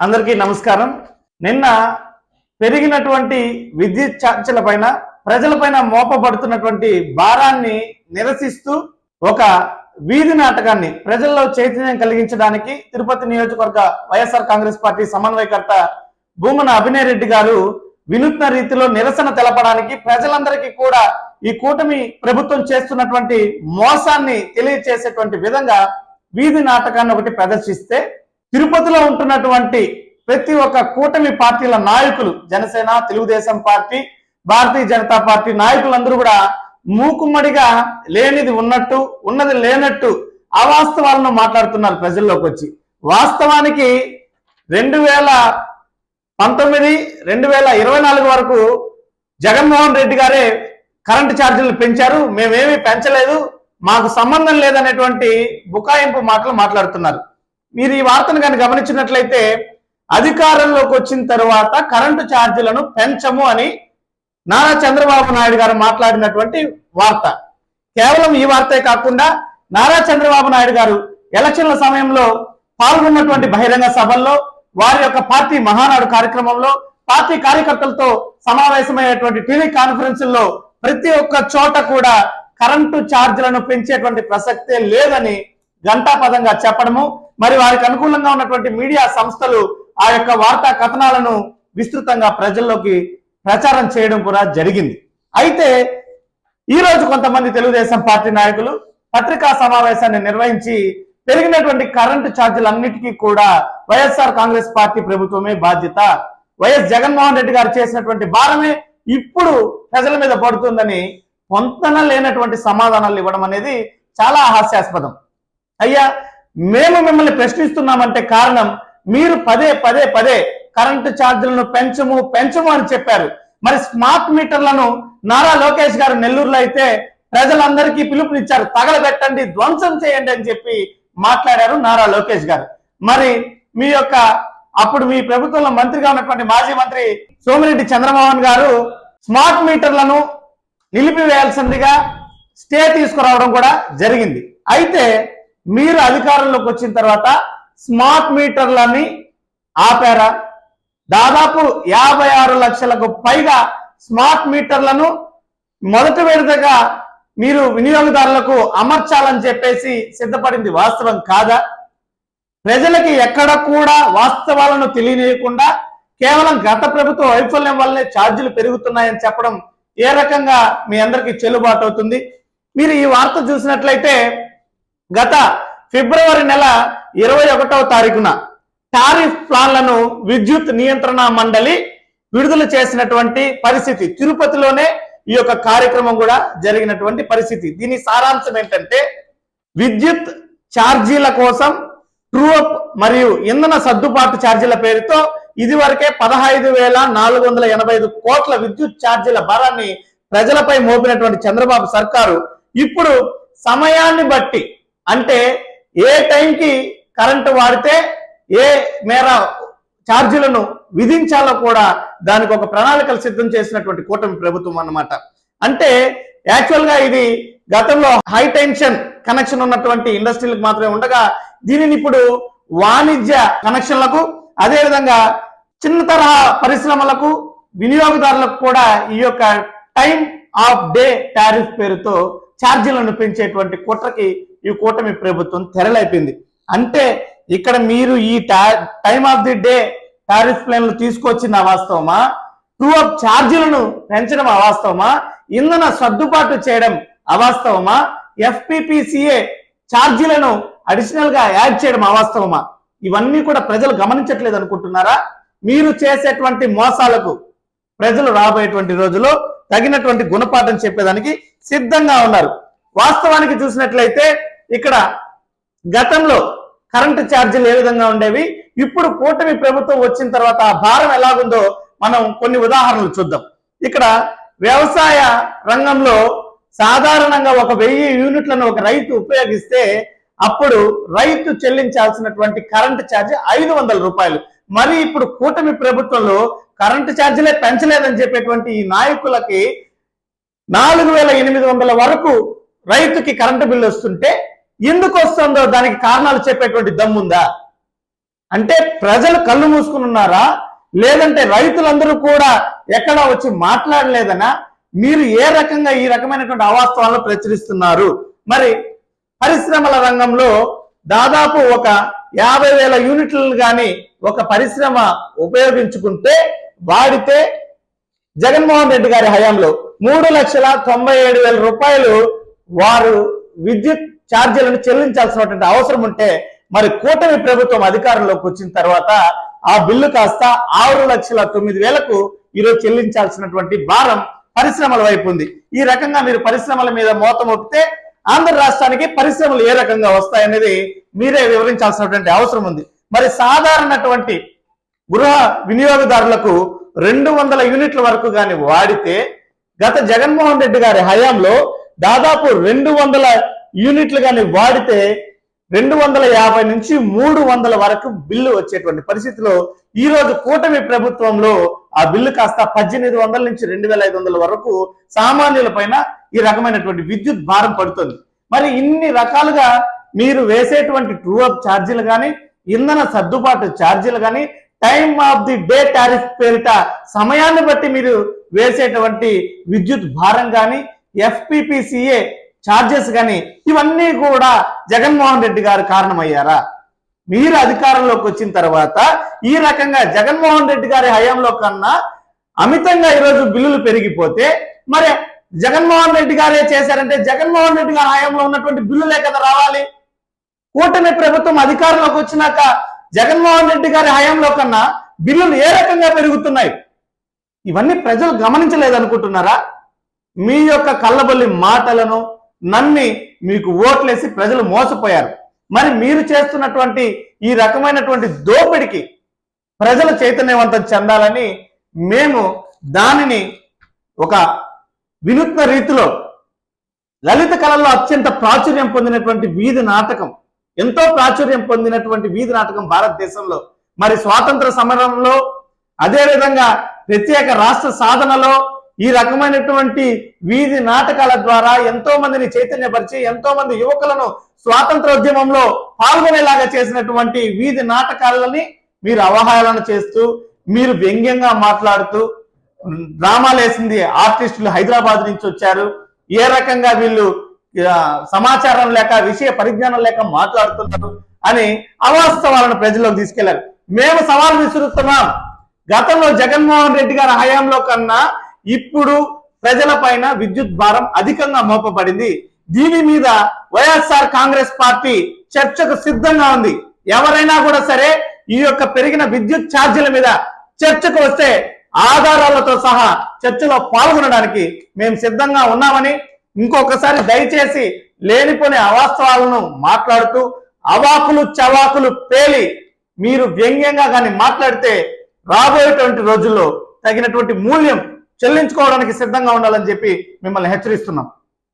అందరికీ నమస్కారం. నిన్న పెరిగినటువంటి విద్యుత్ ఛార్జీల పైన ప్రజలపైన మోపబడుతున్నటువంటి భారాన్ని నిరసిస్తూ ఒక వీధి నాటకాన్ని ప్రజల్లో చైతన్యం కలిగించడానికి తిరుపతి నియోజకవర్గ వైఎస్ఆర్ కాంగ్రెస్ పార్టీ సమన్వయకర్త భూమన అభినయ్ రెడ్డి గారు వినూత్న రీతిలో నిరసన తెలపడానికి ప్రజలందరికీ కూడా ఈ కూటమి ప్రభుత్వం చేస్తున్నటువంటి మోసాన్ని తెలియచేసేటువంటి విధంగా వీధి నాటకాన్ని ఒకటి ప్రదర్శిస్తే తిరుపతిలో ఉంటున్నటువంటి ప్రతి ఒక్క కూటమి పార్టీల నాయకులు జనసేన తెలుగుదేశం పార్టీ భారతీయ జనతా పార్టీ నాయకులందరూ కూడా మూకుమ్మడిగా లేనిది ఉన్నట్టు ఉన్నది లేనట్టు అవాస్తవాలను మాట్లాడుతున్నారు ప్రజల్లోకి వచ్చి వాస్తవానికి రెండు వేల పంతొమ్మిది రెండు వేల ఇరవై నాలుగు వరకు జగన్మోహన్ రెడ్డి గారే కరెంటు ఛార్జీలు పెంచారు మేమేమీ పెంచలేదు మాకు సంబంధం లేదనేటువంటి బుకాయింపు మాటలు మాట్లాడుతున్నారు. మీరు ఈ వార్తను కానీ గమనించినట్లయితే అధికారంలోకి వచ్చిన తర్వాత కరెంటు ఛార్జీలను పెంచము అని నారా చంద్రబాబు నాయుడు గారు మాట్లాడినటువంటి వార్త. కేవలం ఈ వార్తే కాకుండా నారా చంద్రబాబు నాయుడు గారు ఎలక్షన్ల సమయంలో పాల్గొన్నటువంటి బహిరంగ సభల్లో వారి యొక్క పార్టీ మహానాడు కార్యక్రమంలో పార్టీ కార్యకర్తలతో సమావేశమయ్యేటువంటి టీవీ కాన్ఫరెన్సుల్లో ప్రతి ఒక్క చోట కూడా కరెంటు ఛార్జీలను పెంచేటువంటి ప్రసక్తే లేదని ఘంటాపదంగా చెప్పడము మరి వారికి అనుకూలంగా ఉన్నటువంటి మీడియా సంస్థలు ఆ యొక్క వార్తా కథనాలను విస్తృతంగా ప్రజల్లోకి ప్రచారం చేయడం కూడా జరిగింది. అయితే ఈ రోజు కొంతమంది తెలుగుదేశం పార్టీ నాయకులు పత్రికా సమావేశాన్ని నిర్వహించి పెరిగినటువంటి కరెంటు ఛార్జీలన్నిటికీ కూడా వైఎస్ఆర్ కాంగ్రెస్ పార్టీ ప్రభుత్వమే బాధ్యత. వైఎస్ జగన్మోహన్ రెడ్డి గారు చేసినటువంటి భారమే ఇప్పుడు ప్రజల మీద పడుతుందని పొంతన లేనటువంటి సమాధానాలు ఇవ్వడం అనేది చాలా హాస్యాస్పదం. అయ్యా మేము మిమ్మల్ని ప్రశ్నిస్తున్నామంటే కారణం మీరు పదే పదే పదే కరెంటు ఛార్జీలను పెంచము పెంచము అని చెప్పారు. మరి స్మార్ట్ మీటర్లను నారా లోకేష్ గారు నెల్లూరులో అయితే ప్రజలందరికీ పిలుపునిచ్చారు. తగలబెట్టండి ధ్వంసం చేయండి అని చెప్పి మాట్లాడారు నారా లోకేష్ గారు. మరి మీ యొక్క అప్పుడు మీ ప్రభుత్వంలో మంత్రిగా ఉన్నటువంటి మాజీ మంత్రి సోమిరెడ్డి చంద్రమోహన్ గారు స్మార్ట్ మీటర్లను నిలిపివేయాల్సిందిగా స్టే తీసుకురావడం కూడా జరిగింది. అయితే మీరు అధికారంలోకి వచ్చిన తర్వాత స్మార్ట్ మీటర్లని ఆపారా? దాదాపు యాభై ఆరు లక్షలకు పైగా స్మార్ట్ మీటర్లను మొదటి విడతగా మీరు వినియోగదారులకు అమర్చాలని చెప్పేసి సిద్ధపడింది వాస్తవం కాదా? ప్రజలకి ఎక్కడ కూడా వాస్తవాలను తెలియనియకుండా కేవలం గత ప్రభుత్వ వైఫల్యం వల్లనే ఛార్జీలు పెరుగుతున్నాయని చెప్పడం ఏ రకంగా మీ అందరికీ చెల్లుబాటు అవుతుంది? మీరు ఈ వార్త చూసినట్లయితే గత ఫిబ్రవరి నెల ఇరవై ఒకటవ తారీఖున టారిఫ్ ప్లాన్లను విద్యుత్ నియంత్రణ మండలి విడుదల చేసినటువంటి పరిస్థితి. తిరుపతిలోనే ఈ యొక్క కార్యక్రమం కూడా జరిగినటువంటి పరిస్థితి. దీని సారాంశం ఏంటంటే విద్యుత్ ఛార్జీల కోసం ట్రూఅప్ మరియు ఇంధన సర్దుబాటు ఛార్జీల పేరుతో ఇదివరకే పదహైదు వేల నాలుగు వందల ఎనభై ఐదు కోట్ల విద్యుత్ ఛార్జీల భారాన్ని ప్రజలపై మోపినటువంటి చంద్రబాబు సర్కారు ఇప్పుడు సమయాన్ని బట్టి అంటే ఏ టైంకి కరెంటు వాడితే ఏ మేర ఛార్జీలను విధించాలో కూడా దానికి ఒక ప్రణాళికలు సిద్ధం చేసినటువంటి కూటమి ప్రభుత్వం అన్నమాట. అంటే యాక్చువల్గా ఇది గతంలో హై టెన్షన్ కనెక్షన్ ఉన్నటువంటి ఇండస్ట్రీలకు మాత్రమే ఉండగా దీనిని ఇప్పుడు వాణిజ్య కనెక్షన్లకు అదేవిధంగా చిన్న తరహా పరిశ్రమలకు వినియోగదారులకు కూడా ఈ యొక్క టైం ఆఫ్ డే టారిఫ్ పేరుతో ఛార్జీలను పెంచేటువంటి కుట్రకి ఈ కూటమి ప్రభుత్వం తెరలైపోయింది అంటే ఇక్కడ మీరు ఈ time of the day tariff ప్లాన్లు తీసుకొచ్చిన వాస్తవమా? టూ అప్ ఛార్జీలను పెంచడం అవాస్తవమా? ఇంధన సర్దుబాటు చేయడం అవాస్తవమా? ఎఫ్పిపిసిఏ ఛార్జీలను అడిషనల్గా యాడ్ చేయడం అవాస్తవమా? ఇవన్నీ కూడా ప్రజలు గమనించట్లేదు అనుకుంటున్నారా? మీరు చేసేటువంటి మోసాలకు ప్రజలు రాబోయేటువంటి రోజుల్లో తగినటువంటి గుణపాఠం చెప్పేదానికి సిద్ధంగా ఉన్నారు. వాస్తవానికి చూసినట్లయితే ఇక్కడ గతంలో కరెంటు ఛార్జీలు ఏ విధంగా ఉండేవి? ఇప్పుడు కూటమి ప్రభుత్వం వచ్చిన తర్వాత ఆ భారం ఎలాగుందో మనం కొన్ని ఉదాహరణలు చూద్దాం. ఇక్కడ వ్యవసాయ రంగంలో సాధారణంగా ఒక వెయ్యి యూనిట్లను ఒక రైతు ఉపయోగిస్తే అప్పుడు రైతు చెల్లించాల్సినటువంటి కరెంటు ఛార్జ్ ఐదు వందల రూపాయలు. మరి ఇప్పుడు కూటమి ప్రభుత్వంలో కరెంటు ఛార్జీలే పెంచలేదని చెప్పేటువంటి ఈ నాయకులకి నాలుగు వేల ఎనిమిది వందల వరకు రైతుకి కరెంటు బిల్లు వస్తుంటే ఎందుకు వస్తుందో దానికి కారణాలు చెప్పేటువంటి దమ్ముందా అంటే ప్రజలు కళ్ళు మూసుకుని ఉన్నారా లేదంటే రైతులందరూ కూడా ఎక్కడ వచ్చి మాట్లాడలేదనా? మీరు ఏ రకంగా ఈ రకమైనటువంటి అవాస్తవాలను ప్రచురిస్తున్నారు? మరి పరిశ్రమల రంగంలో దాదాపు ఒక యాభై వేల యూనిట్లను కానీ ఒక పరిశ్రమ ఉపయోగించుకుంటే వాడితే జగన్మోహన్ రెడ్డి గారి హయాంలో మూడు లక్షల తొంభై ఏడు వేల రూపాయలు వారు విద్యుత్ ఛార్జీలను చెల్లించాల్సినటువంటి అవసరం ఉంటే మరి కూటమి ప్రభుత్వం అధికారంలోకి వచ్చిన తర్వాత ఆ బిల్లు కాస్త ఆరు లక్షల తొమ్మిది వేలకు ఈరోజు చెల్లించాల్సినటువంటి భారం పరిశ్రమల వైపు ఉంది. ఈ రకంగా మీరు పరిశ్రమల మీద మోత మోపితే ఆంధ్ర రాష్ట్రానికి పరిశ్రమలు ఏ రకంగా వస్తాయనేది మీరే వివరించాల్సినటువంటి అవసరం ఉంది. మరి సాధారణటువంటి గృహ వినియోగదారులకు రెండు వందల యూనిట్ల వరకు కానీ వాడితే గత జగన్మోహన్ రెడ్డి గారి హయాంలో దాదాపు రెండు వందల యూనిట్లు కానీ వాడితే రెండు వందల యాభై నుంచి మూడు వందల వరకు బిల్లు వచ్చేటువంటి పరిస్థితిలో ఈ రోజు కూటమి ప్రభుత్వంలో ఆ బిల్లు కాస్త పద్దెనిమిది వందల నుంచి రెండు వేల ఐదు వందల వరకు సామాన్యుల పైన ఈ రకమైనటువంటి విద్యుత్ భారం పడుతుంది. మరి ఇన్ని రకాలుగా మీరు వేసేటువంటి ట్రూ అప్ ఛార్జీలు కానీ ఇంధన సర్దుబాటు ఛార్జీలు కానీ time of the day tariff పేరిట సమయాన్ని బట్టి మీరు వేసేటువంటి విద్యుత్ భారం కానీ ఎఫ్పిపిసిఏ ఛార్జెస్ కానీ ఇవన్నీ కూడా జగన్మోహన్ రెడ్డి గారు కారణమయ్యారా? మీరు అధికారంలోకి వచ్చిన తర్వాత ఈ రకంగా జగన్మోహన్ రెడ్డి గారి హయాంలో కన్నా అమితంగా ఈరోజు బిల్లులు పెరిగిపోతే మరి జగన్మోహన్ రెడ్డి గారే చేశారంటే జగన్మోహన్ రెడ్డి గారి హయాంలో ఉన్నటువంటి బిల్లులే కదా రావాలి? కూటమి ప్రభుత్వం అధికారంలోకి వచ్చినాక జగన్మోహన్ రెడ్డి గారి హయాంలో కన్నా బిల్లులు ఏ రకంగా పెరుగుతున్నాయి? ఇవన్నీ ప్రజలు గమనించలేదనుకుంటున్నారా? మీ యొక్క కళ్ళబొల్లి మాటలను నమ్మి మీకు ఓట్లేసి ప్రజలు మోసపోయారు. మరి మీరు చేస్తున్నటువంటి ఈ రకమైనటువంటి దోపిడికి ప్రజలు చైతన్యవంతం చెందాలని మేము దానిని ఒక వినూత్న రీతిలో లలిత కళల్లో అత్యంత ప్రాచుర్యం పొందినటువంటి వీధి నాటకం ఎంతో ప్రాచుర్యం పొందినటువంటి వీధి నాటకం భారతదేశంలో. మరి స్వాతంత్ర సమరంలో అదేవిధంగా ప్రత్యేక రాష్ట్ర సాధనలో ఈ రకమైనటువంటి వీధి నాటకాల ద్వారా ఎంతో మందిని చైతన్యపరిచి ఎంతో మంది యువకులను స్వాతంత్రోద్యమంలో పాల్గొనేలాగా చేసినటువంటి వీధి నాటకాలని మీరు అవహేళన చేస్తూ మీరు వ్యంగ్యంగా మాట్లాడుతూ డ్రామాలేసింది ఆర్టిస్టులు హైదరాబాద్ నుంచి వచ్చారు. ఏ రకంగా వీళ్ళు సమాచారం లేక విషయ పరిజ్ఞానం లేక మాట్లాడుతున్నారు అని అవాస్తవాలను ప్రజల్లోకి తీసుకెళ్ళారు. మేము సవాల్ విసురుతున్నాం. గతంలో జగన్మోహన్ రెడ్డి గారి హయాంలో కన్నా ఇప్పుడు ప్రజల పైన విద్యుత్ భారం అధికంగా మోపబడింది. దీని మీద వైఎస్ఆర్ కాంగ్రెస్ పార్టీ చర్చకు సిద్ధంగా ఉంది. ఎవరైనా కూడా సరే ఈ యొక్క పెరిగిన విద్యుత్ ఛార్జీల మీద చర్చకు వస్తే ఆధారాలతో సహా చర్చలో పాల్గొనడానికి మేము సిద్ధంగా ఉన్నామని ఇంకొకసారి దయచేసి లేనిపోని అవాస్తవాలను మాట్లాడుతూ అవాకులు చవాకులు పేలి మీరు వ్యంగ్యంగా కానీ మాట్లాడితే రాబోయేటువంటి రోజుల్లో తగినటువంటి మూల్యం చెల్లించుకోవడానికి సిద్ధంగా ఉండాలని చెప్పి మిమ్మల్ని హెచ్చరిస్తున్నాం.